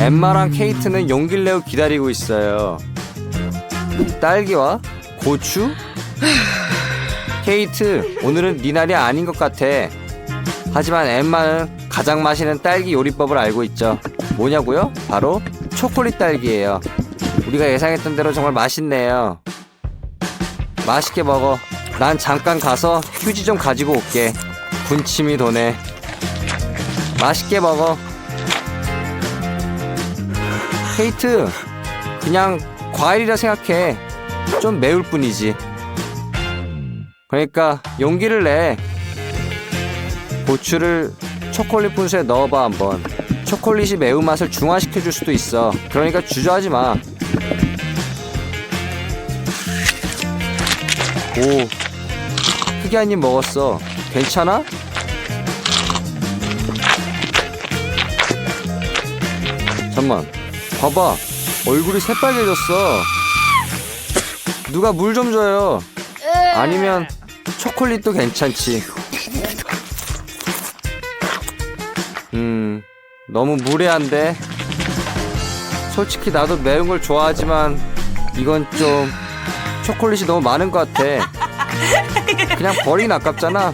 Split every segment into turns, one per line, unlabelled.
엠마랑 케이트는 용기를 내고 기다리고 있어요. 딸기와 고추? 케이트, 오늘은 네 날이 아닌 것 같아. 하지만 엠마는 가장 맛있는 딸기 요리법을 알고 있죠. 뭐냐고요? 바로 초콜릿 딸기예요. 우리가 예상했던 대로 정말 맛있네요. 맛있게 먹어. 난 잠깐 가서 휴지 좀 가지고 올게. 군침이 도네. 맛있게 먹어. 케이트, 그냥 과일이라 생각해. 좀 매울 뿐이지. 그러니까 용기를 내. 고추를 초콜릿 분수에 넣어봐 한번. 초콜릿이 매운맛을 중화시켜 줄 수도 있어. 그러니까 주저하지 마. 오, 크게 한입 먹었어. 괜찮아? 잠만, 봐봐. 얼굴이 새빨개졌어. 누가 물 좀 줘요. 아니면 초콜릿도 괜찮지. 음, 너무 무례한데. 솔직히 나도 매운 걸 좋아하지만 이건 좀 초콜릿이 너무 많은 것 같아. 그냥 버리긴 아깝잖아.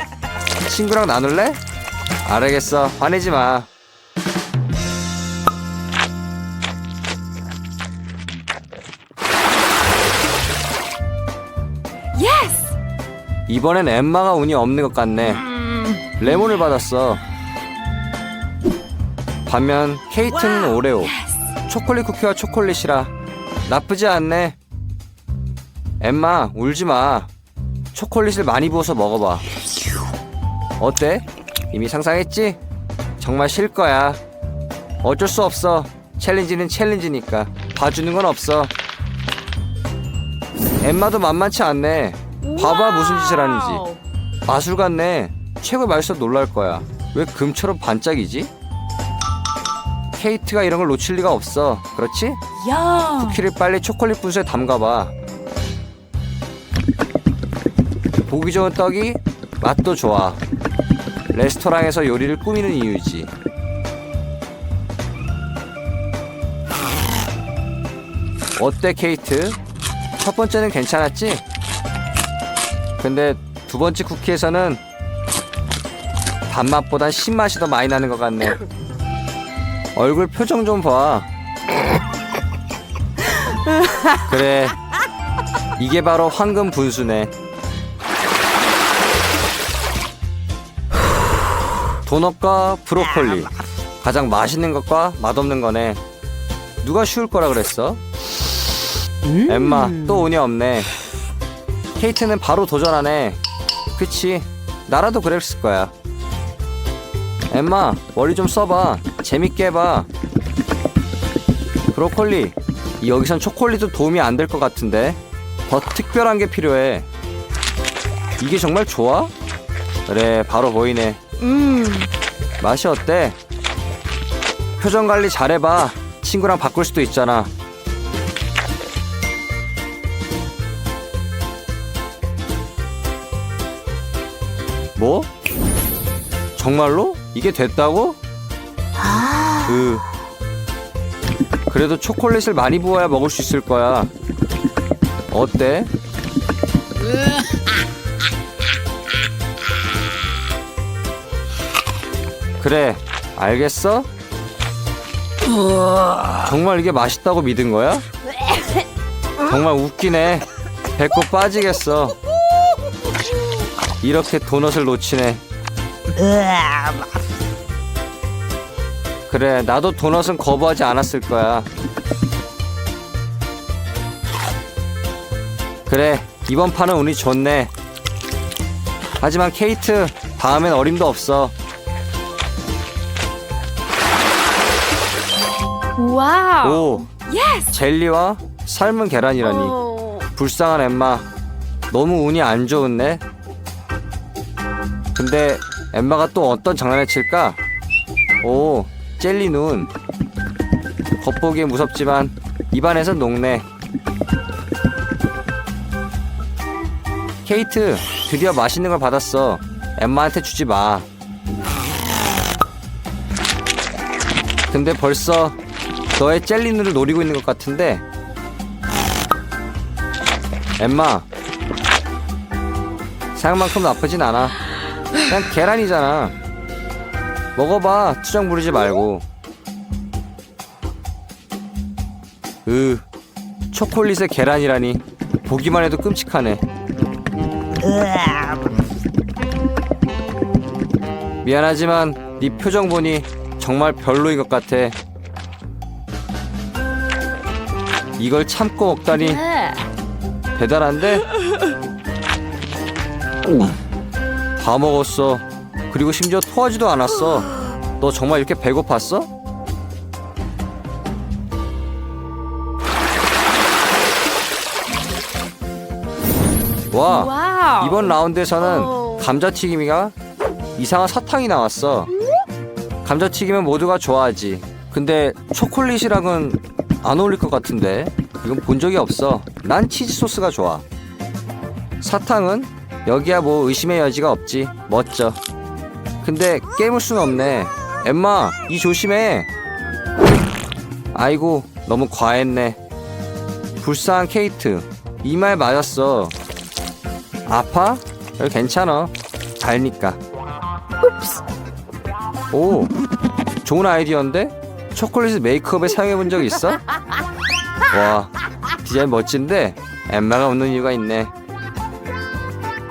친구랑 나눌래? 알겠어. 화내지 마. 이번엔 엠마가 운이 없는 것 같네. 레몬을 받았어. 반면 케이트는 오레오. 초콜릿 쿠키와 초콜릿이라 나쁘지 않네. 엠마 울지 마. 초콜릿을 많이 부어서 먹어봐. 어때? 이미 상상했지? 정말 싫 거야. 어쩔 수 없어. 챌린지는 챌린지니까 봐주는 건 없어. 엠마도 만만치 않네. 봐봐 무슨 짓을 하는지. 마술 같네. 최고 맛있어 놀랄 거야. 왜 금처럼 반짝이지? 케이트가 이런 걸 놓칠 리가 없어. 그렇지?
야!
쿠키를 빨리 초콜릿 분수에 담가봐. 보기 좋은 떡이 맛도 좋아. 레스토랑에서 요리를 꾸미는 이유지. 어때, 케이트? 첫 번째는 괜찮았지? 근데 두 번째 쿠키에서는 단맛보단 신맛이 더 많이 나는 것 같네. 얼굴 표정 좀 봐. 그래. 이게 바로 황금 분수네. 도넛과 브로콜리. 가장 맛있는 것과 맛없는 거네. 누가 쉬울 거라 그랬어? 엠마, 또 운이 없네. 케이트는 바로 도전하네. 그치. 나라도 그랬을 거야. 엠마, 머리 좀 써봐. 재밌게 해봐. 브로콜리, 여기선 초콜릿도 도움이 안 될 것 같은데. 더 특별한 게 필요해. 이게 정말 좋아? 그래, 바로 보이네.
음,
맛이 어때? 표정 관리 잘해봐. 친구랑 바꿀 수도 있잖아. 뭐? 정말로? 이게 됐다고?
아,
그 그래도 초콜릿을 많이 부어야 먹을 수 있을 거야. 어때? 그래, 알겠어? 정말 이게 맛있다고 믿은 거야? 정말 웃기네. 배꼽 빠지겠어. 이렇게 도넛을 놓치네. 그래, 나도 도넛은 거부하지 않았을 거야. 그래, 이번 판은 운이 좋네. 하지만 케이트, 다음엔 어림도 없어.
와우!
오,
예스!
젤리와 삶은 계란이라니.
어,
불쌍한 엠마. 너무 운이 안 좋은데? 근데 엠마가 또 어떤 장난을 칠까? 오, 젤리 눈. 겉보기엔 무섭지만 입안에선 녹네. 케이트, 드디어 맛있는 걸 받았어. 엠마한테 주지 마. 근데 벌써 너의 젤리누를 노리고 있는 것 같은데 엠마 생각만큼 나쁘진 않아 그냥 계란이잖아. 먹어봐. 투정 부리지 말고. 으 초콜릿에 계란이라니. 보기만 해도 끔찍하네. 미안하지만 네 표정 보니 정말 별로인 것 같아. 이걸 참고 먹다니. 대단한데? 다 먹었어. 그리고 심지어 토하지도 않았어. 너 정말 이렇게 배고팠어? 와,
와우.
이번 라운드에서는
어.
감자튀김이가 이상한 사탕이 나왔어. 감자튀김은 모두가 좋아하지. 근데 초콜릿이랑은 안 어울릴 것 같은데. 이건 본 적이 없어. 난 치즈 소스가 좋아. 사탕은 여기야 뭐 의심의 여지가 없지. 멋져. 근데 깨물 순 없네. 엠마, 이 조심해. 아이고, 너무 과했네. 불쌍한 케이트. 이 말 맞았어. 아파? 괜찮아. 달니까. 오, 좋은 아이디어인데? 초콜릿 메이크업에 사용해 본 적 있어? 와, 디자인 멋진데 엠마가 웃는 이유가 있네.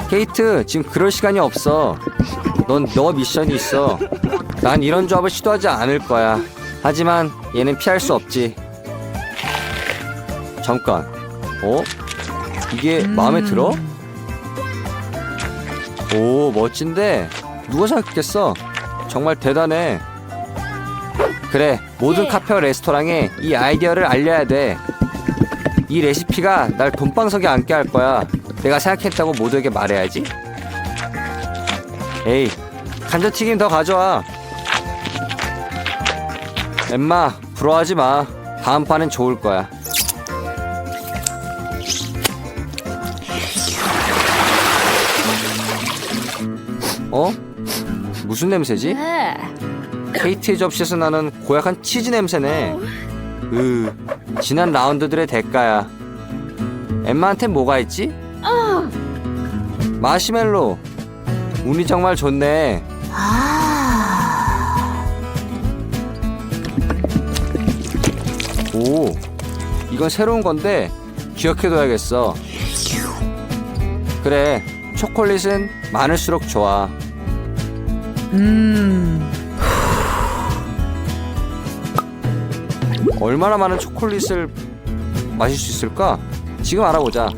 케이트, 지금 그럴 시간이 없어. 넌 너 미션이 있어. 난 이런 조합을 시도하지 않을 거야. 하지만 얘는 피할 수 없지. 잠깐. 어? 이게 마음에 들어? 오, 멋진데 누가 생각했겠어? 정말 대단해. 그래, 모든
예.
카페와 레스토랑에 이 아이디어를 알려야 돼. 이 레시피가 날 돈방석에 앉게 할 거야. 내가 생각했다고 모두에게 말해야지. 에이, 감자튀김 더 가져와. 엠마, 부러워하지 마. 다음 판은 좋을 거야. 어? 무슨 냄새지? 케이트의 접시에서 나는 고약한 치즈 냄새네. 으, 지난 라운드들의 대가야. 엠마한텐 뭐가 있지? 마시멜로. 운이 정말 좋네. 오, 이건 새로운 건데 기억해둬야겠어. 그래, 초콜릿은 많을수록 좋아.
음.
얼마나 많은 초콜릿을 마실 수 있을까? 지금 알아보자.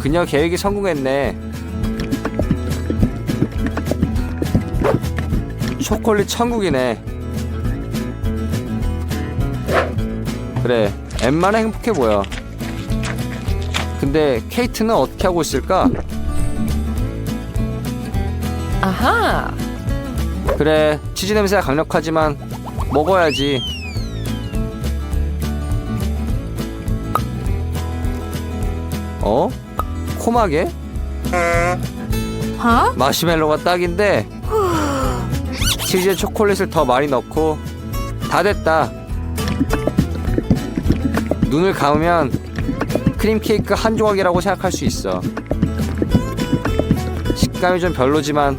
그녀 계획이 성공했네. 초콜릿 천국이네. 그래, 엠마는 행복해 보여. 근데 케이트는 어떻게 하고 있을까?
아하.
그래 치즈 냄새가 강력하지만 먹어야지 어? 코막에?
어?
마시멜로가 딱인데 치즈에 초콜릿을 더 많이 넣고 다 됐다 눈을 감으면 크림 케이크 한 조각이라고 생각할 수 있어 식감이 좀 별로지만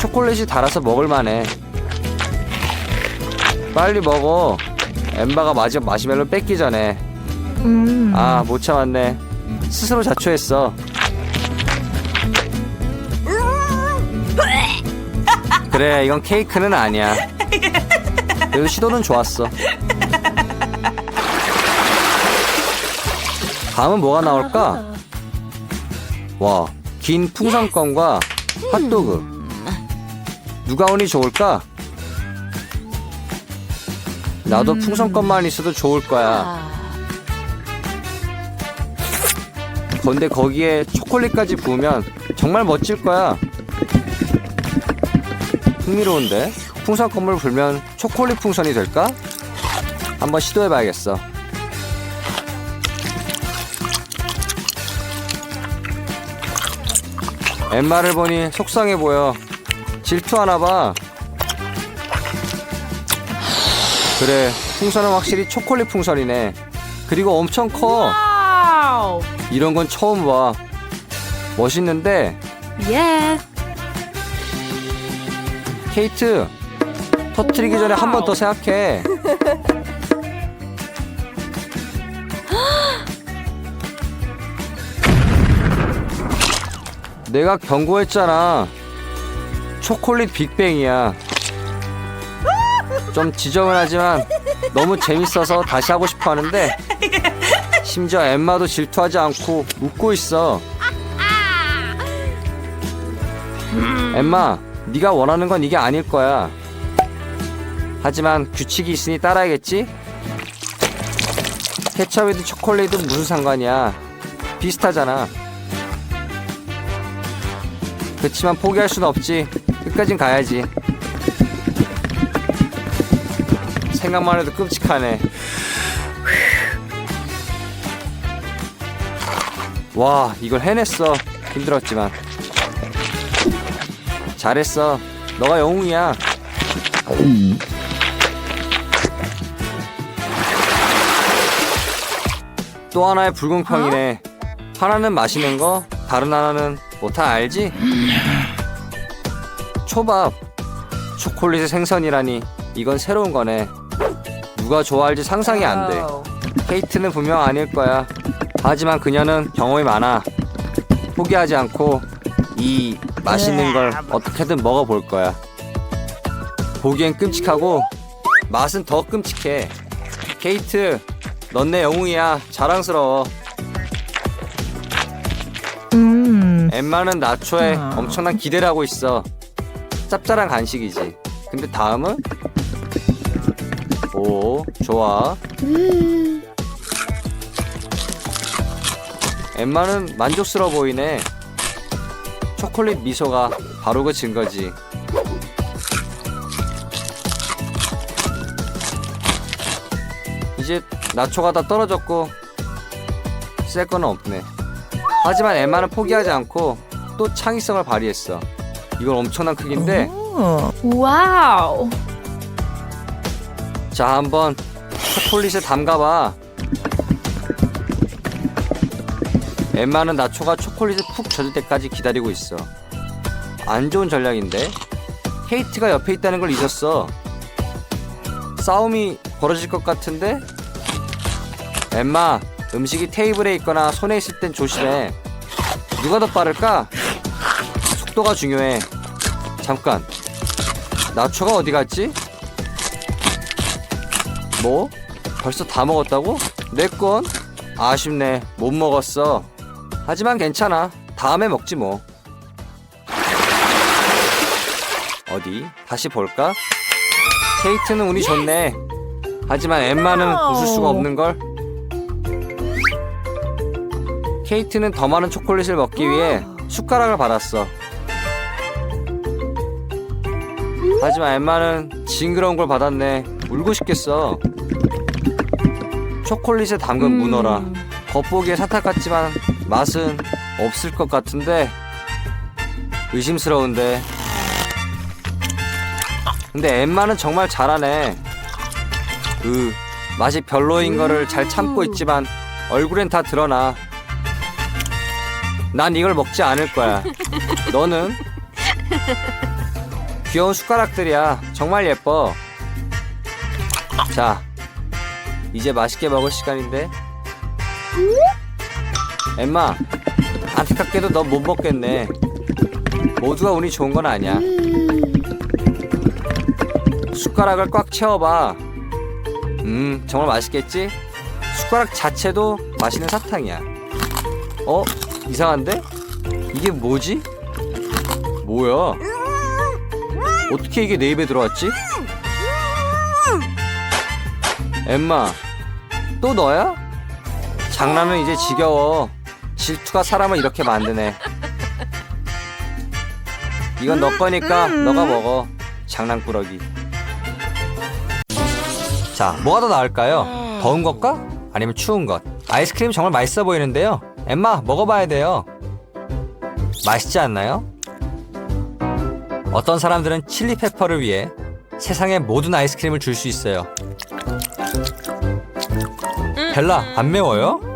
초콜릿이 달아서 먹을만해. 빨리 먹어. 엠바가 마지막 마시멜로 뺏기 전에.
음.
아, 못 참았네. 스스로 자초했어. 그래, 이건 케이크는 아니야. 그래도 시도는 좋았어. 다음은 뭐가 나올까? 와, 긴 풍선껌과 핫도그. 누가 운이 좋을까? 나도 풍선껌만 있어도 좋을 거야. 건데 거기에 초콜릿까지 부으면 정말 멋질 거야. 흥미로운데 풍선 건물 불면 초콜릿 풍선이 될까? 한번 시도해봐야겠어. 엠마를 보니 속상해 보여. 질투하나 봐. 그래, 풍선은 확실히 초콜릿 풍선이네. 그리고 엄청 커. 이런 건 처음 봐. 멋있는데?
예.
케이트 터트리기 전에 한 번 더 생각해. 내가 경고했잖아. 초콜릿 빅뱅이야. 좀 지저분하지만 너무 재밌어서 다시 하고 싶어 하는데 심지어 엠마도 질투하지 않고 웃고 있어. 엠마 네가 원하는 건 이게 아닐 거야. 하지만 규칙이 있으니 따라야겠지? 케첩이든 초콜릿은 무슨 상관이야. 비슷하잖아. 그치만 포기할 순 없지. 끝까진 가야지. 생각만 해도 끔찍하네 와 이걸 해냈어. 힘들었지만. 잘했어. 너가 영웅이야. 또 하나의 불공평이네. 하나는 마시는 거 다른 하나는 뭐 다 알지? 초밥 초콜릿의 생선이라니. 이건 새로운 거네. 누가 좋아할지 상상이 안돼. 케이트는 분명 아닐 거야. 하지만 그녀는 경험이 많아. 포기하지 않고 이 맛있는 걸 어떻게든 먹어볼 거야. 보기엔 끔찍하고 맛은 더 끔찍해. 케이트, 넌 내 영웅이야. 자랑스러워.
음.
엠마는 나초에
음.
엄청난 기대를 하고 있어. 짭짤한 간식이지. 근데 다음은? 오, 좋아. 엠마는 만족스러워 보이네. 초콜릿 미소가 바로 그 증거지. 이제 나초가 다 떨어졌고 쓸 거는 없네. 하지만 엠마는 포기하지 않고 또 창의성을 발휘했어. 이건 엄청난 크기인데
오. 와우.
자 한번 초콜릿에 담가봐 엠마는 나초가 초콜릿을 푹 젖을 때까지 기다리고 있어 안 좋은 전략인데 케이트가 옆에 있다는 걸 잊었어 싸움이 벌어질 것 같은데 엠마 음식이 테이블에 있거나 손에 있을 땐 조심해 누가 더 빠를까? 속도가 중요해 잠깐 나초가 어디 갔지? 뭐? 벌써 다 먹었다고? 내 건? 아쉽네. 못 먹었어. 하지만 괜찮아. 다음에 먹지 뭐. 어디? 다시 볼까? 케이트는 운이 좋네. 하지만 엠마는 웃을 수가 없는 걸. 케이트는 더 많은 초콜릿을 먹기 위해 숟가락을 받았어. 하지만 엠마는 징그러운 걸 받았네. 울고 싶겠어. 초콜릿에 담근 문어라.
음.
겉보기에 사탕 같지만 맛은 없을 것 같은데 의심스러운데. 근데 엠마는 정말 잘하네. 그 맛이 별로인 거를 잘 참고 있지만 얼굴엔 다 드러나. 난 이걸 먹지 않을 거야. 너는? 귀여운 숟가락들이야. 정말 예뻐. 자, 이제 맛있게 먹을 시간인데. 엠마, 안타깝게도 너못 먹겠네. 모두가 운이 좋은 건 아니야. 숟가락을 꽉 채워봐. 음, 정말 맛있겠지? 숟가락 자체도 맛있는 사탕이야. 어? 이상한데? 이게 뭐지? 뭐야? 어떻게 이게 내 입에 들어왔지? 엠마, 또 너야? 장난은 이제 지겨워. 질투가 사람을 이렇게 만드네. 이건 너 거니까 너가 먹어. 장난꾸러기. 자, 뭐가 더 나을까요? 더운 것과 아니면 추운 것? 아이스크림 정말 맛있어 보이는데요. 엠마, 먹어봐야 돼요. 맛있지 않나요? 어떤 사람들은 칠리 페퍼를 위해 세상의 모든 아이스크림을 줄 수 있어요. 벨라 안 매워요?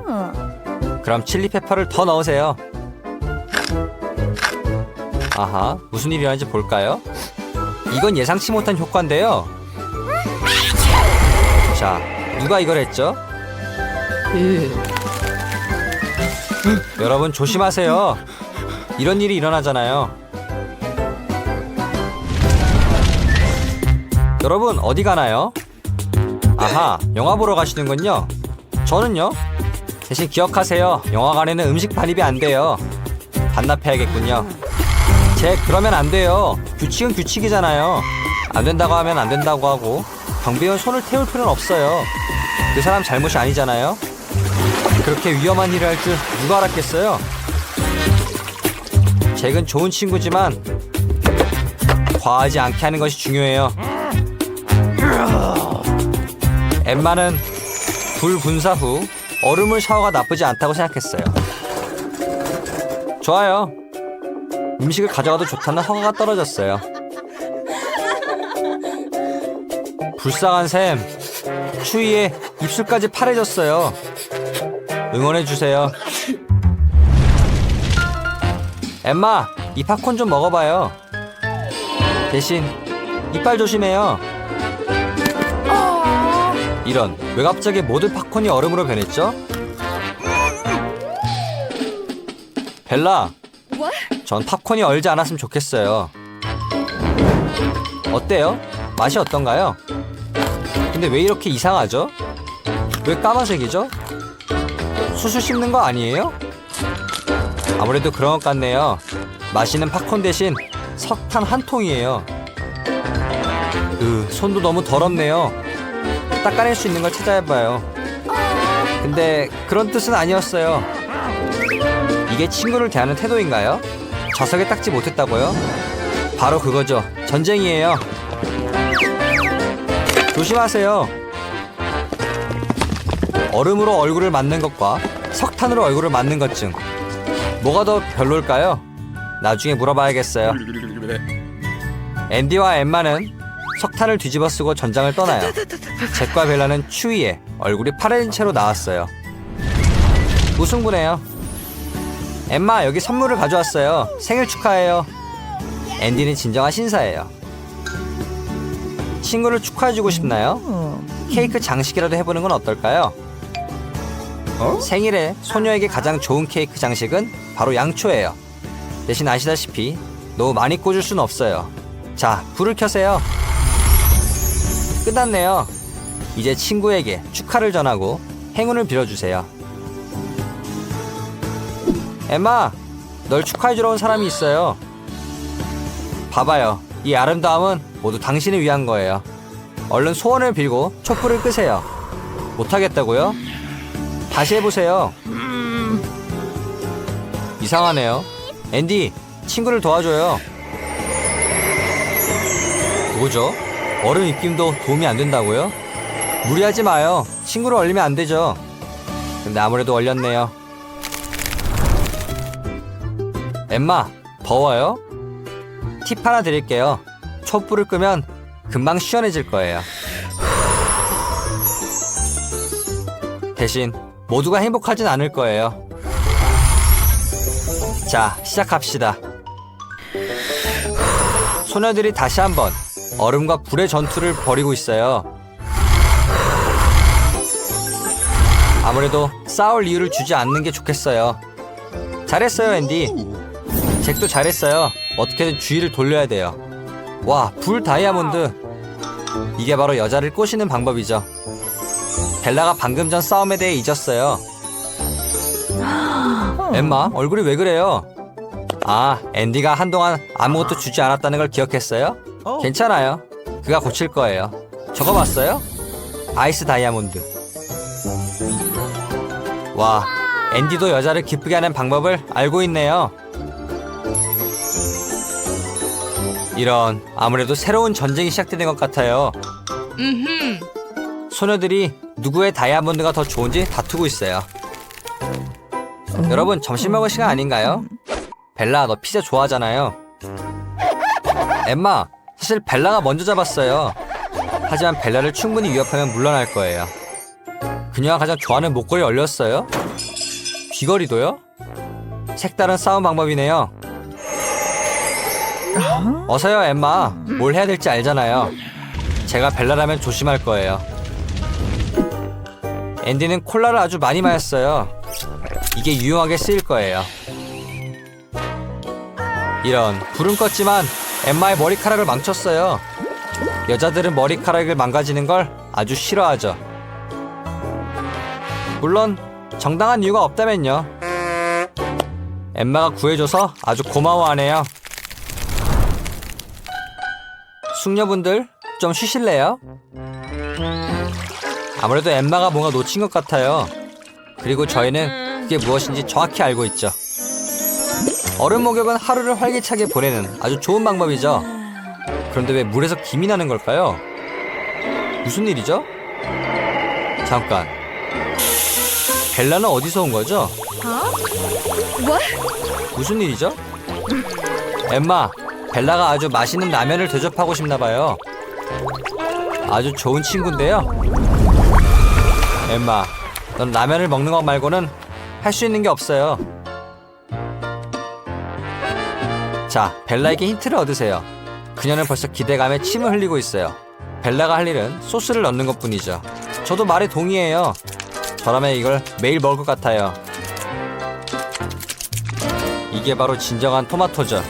그럼 칠리 페퍼를 더 넣으세요. 아하, 무슨 일이 일어나는지 볼까요? 이건 예상치 못한 효과인데요. 자, 누가 이걸 했죠? 여러분 조심하세요. 이런 일이 일어나잖아요. 여러분 어디 가나요? 아하, 영화 보러 가시는군요. 저는요. 대신 기억하세요. 영화관에는 음식 반입이 안 돼요. 반납해야겠군요. 제 그러면 안 돼요. 규칙은 규칙이잖아요. 안 된다고 하면 안 된다고 하고 경비원 손을 태울 필요는 없어요. 그 사람 잘못이 아니잖아요. 그렇게 위험한 일을 할 줄 누가 알았겠어요? 잭은 좋은 친구지만 과하지 않게 하는 것이 중요해요. 엠마는 불 분사 후 얼음물 샤워가 나쁘지 않다고 생각했어요. 좋아요. 음식을 가져가도 좋다는 허가가 떨어졌어요. 불쌍한 샘. 추위에 입술까지 파래졌어요. 응원해 주세요. 엠마, 이 팝콘 좀 먹어봐요. 대신 이빨 조심해요. 이런 왜 갑자기 모든 팝콘이 얼음으로 변했죠? 벨라, 전 팝콘이 얼지 않았으면 좋겠어요. 어때요? 맛이 어떤가요? 근데 왜 이렇게 이상하죠? 왜 까만색이죠? 수수 씹는 거 아니에요? 아무래도 그런 것 같네요. 마시는 팝콘 대신 석탄 한 통이에요. 으, 손도 너무 더럽네요. 닦아낼 수 있는 걸 찾아봐요. 근데 그런 뜻은 아니었어요. 이게 친구를 대하는 태도인가요? 좌석에 닦지 못했다고요? 바로 그거죠. 전쟁이에요. 조심하세요. 얼음으로 얼굴을 맞는 것과 석탄으로 얼굴을 맞는 것중 뭐가 더 별로일까요? 나중에 물어봐야겠어요. 앤디와 엠마는 석탄을 뒤집어 쓰고 전장을 떠나요. 잭과 벨라는 추위에 얼굴이 파래진 채로 나왔어요. 무승부네요. 엠마 여기 선물을 가져왔어요. 생일 축하해요. 앤디는 진정한 신사예요. 친구를 축하해주고 싶나요? 케이크 장식이라도 해보는 건 어떨까요? 생일에 소녀에게 가장 좋은 케이크 장식은 바로 양초예요. 대신 아시다시피 너무 많이 꽂을 순 없어요. 자, 불을 켜세요. 끝났네요. 이제 친구에게 축하를 전하고 행운을 빌어주세요. 엠마, 널 축하해주러 온 사람이 있어요. 봐봐요. 이 아름다움은 모두 당신을 위한 거예요. 얼른 소원을 빌고 촛불을 끄세요. 못하겠다고요? 다시 해보세요. 이상하네요. 앤디, 친구를 도와줘요. 뭐죠? 얼음 입김도 도움이 안 된다고요? 무리하지 마요. 친구를 얼리면 안 되죠. 근데 아무래도 얼렸네요. 엠마, 더워요? 팁 하나 드릴게요. 촛불을 끄면 금방 시원해질 거예요. 대신 모두가 행복하진 않을 거예요. 자, 시작합시다. 소녀들이 다시 한번 얼음과 불의 전투를 벌이고 있어요. 아무래도 싸울 이유를 주지 않는 게 좋겠어요. 잘했어요, 앤디. 잭도 잘했어요. 어떻게든 주의를 돌려야 돼요. 와, 불 다이아몬드. 이게 바로 여자를 꼬시는 방법이죠. 벨라가 방금 전 싸움에 대해 잊었어요. 엠마, 얼굴이 왜 그래요? 아, 앤디가 한동안 아무것도 주지 않았다는 걸 기억했어요? 괜찮아요. 그가 고칠 거예요. 저거 봤어요? 아이스 다이아몬드. 와, 앤디도 여자를 기쁘게 하는 방법을 알고 있네요. 이런 아무래도 새로운 전쟁이 시작되는 것 같아요. 소녀들이 누구의 다이아몬드가 더 좋은지 다투고 있어요. 여러분 점심 먹을 시간 아닌가요? 벨라 너 피자 좋아하잖아요. 엠마 사실 벨라가 먼저 잡았어요. 하지만 벨라를 충분히 위협하면 물러날 거예요. 그녀가 가장 좋아하는 목걸이 얼렸어요? 귀걸이도요? 색다른 싸움 방법이네요. 어서요, 엠마. 뭘 해야 될지 알잖아요. 제가 벨라라면 조심할 거예요. 앤디는 콜라를 아주 많이 마셨어요. 이게 유용하게 쓰일 거예요. 이런 불은 껐지만 엠마의 머리카락을 망쳤어요. 여자들은 머리카락을 망가지는 걸 아주 싫어하죠. 물론 정당한 이유가 없다면요. 엠마가 구해줘서 아주 고마워하네요. 숙녀분들 좀 쉬실래요? 아무래도 엠마가 뭔가 놓친 것 같아요. 그리고 저희는 그게 무엇인지 정확히 알고 있죠. 얼음 목욕은 하루를 활기차게 보내는 아주 좋은 방법이죠. 그런데 왜 물에서 김이 나는 걸까요? 무슨 일이죠? 잠깐. 벨라는 어디서 온 거죠? 무슨 일이죠? 엠마, 벨라가 아주 맛있는 라면을 대접하고 싶나 봐요. 아주 좋은 친구인데요. 엠마, 넌 라면을 먹는 것 말고는 할 수 있는 게 없어요. 자, 벨라에게 힌트를 얻으세요. 그녀는 벌써 기대감에 침을 흘리고 있어요. 벨라가 할 일은 소스를 넣는 것 뿐이죠. 저도 말에 동의해요. 저라면 이걸 매일 먹을 것 같아요. 이게 바로 진정한 토마토죠.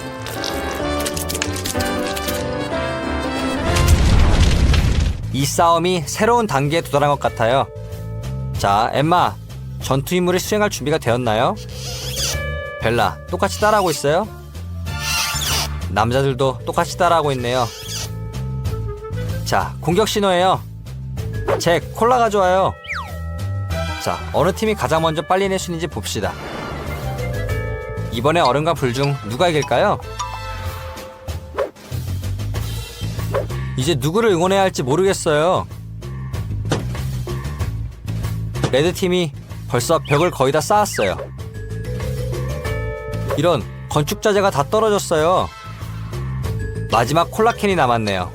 이 싸움이 새로운 단계에 도달한 것 같아요. 자, 엠마, 전투 임무를 수행할 준비가 되었나요? 벨라, 똑같이 따라하고 있어요? 남자들도 똑같이 따라하고 있네요. 자, 공격 신호예요. 잭, 콜라 가져와요. 자, 어느 팀이 가장 먼저 빨리 낼 수 있는지 봅시다. 이번에 얼음과 불 중 누가 이길까요? 이제 누구를 응원해야 할지 모르겠어요. 레드 팀이 벌써 벽을 거의 다 쌓았어요. 이런 건축 자재가 다 떨어졌어요. 마지막 콜라캔이 남았네요.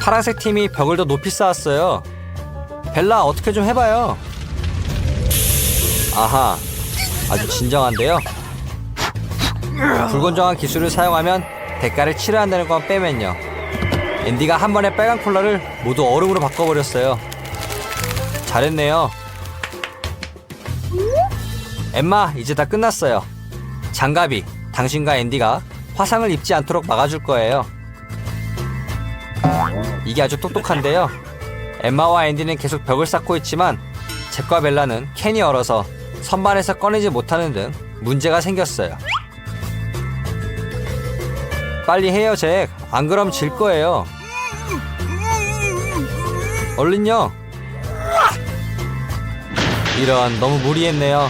파란색 팀이 벽을 더 높이 쌓았어요. 벨라 어떻게 좀 해봐요. 아하, 아주 진정한데요. 불건정한 기술을 사용하면 대가를 치러야 한다는 건 빼면요. 앤디가 한 번에 빨간 콜라를 모두 얼음으로 바꿔버렸어요. 잘했네요. 엠마, 이제 다 끝났어요. 장갑이 당신과 앤디가 화상을 입지 않도록 막아줄 거예요. 이게 아주 똑똑한데요. 엠마와 앤디는 계속 벽을 쌓고 있지만 잭과 벨라는 캔이 얼어서 선반에서 꺼내지 못하는 등 문제가 생겼어요. 빨리 해요, 잭. 안 그럼 질 거예요. 얼른요. 이런 너무 무리했네요.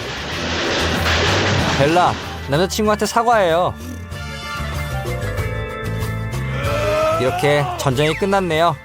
벨라, 남자친구한테 사과해요. 이렇게 전쟁이 끝났네요.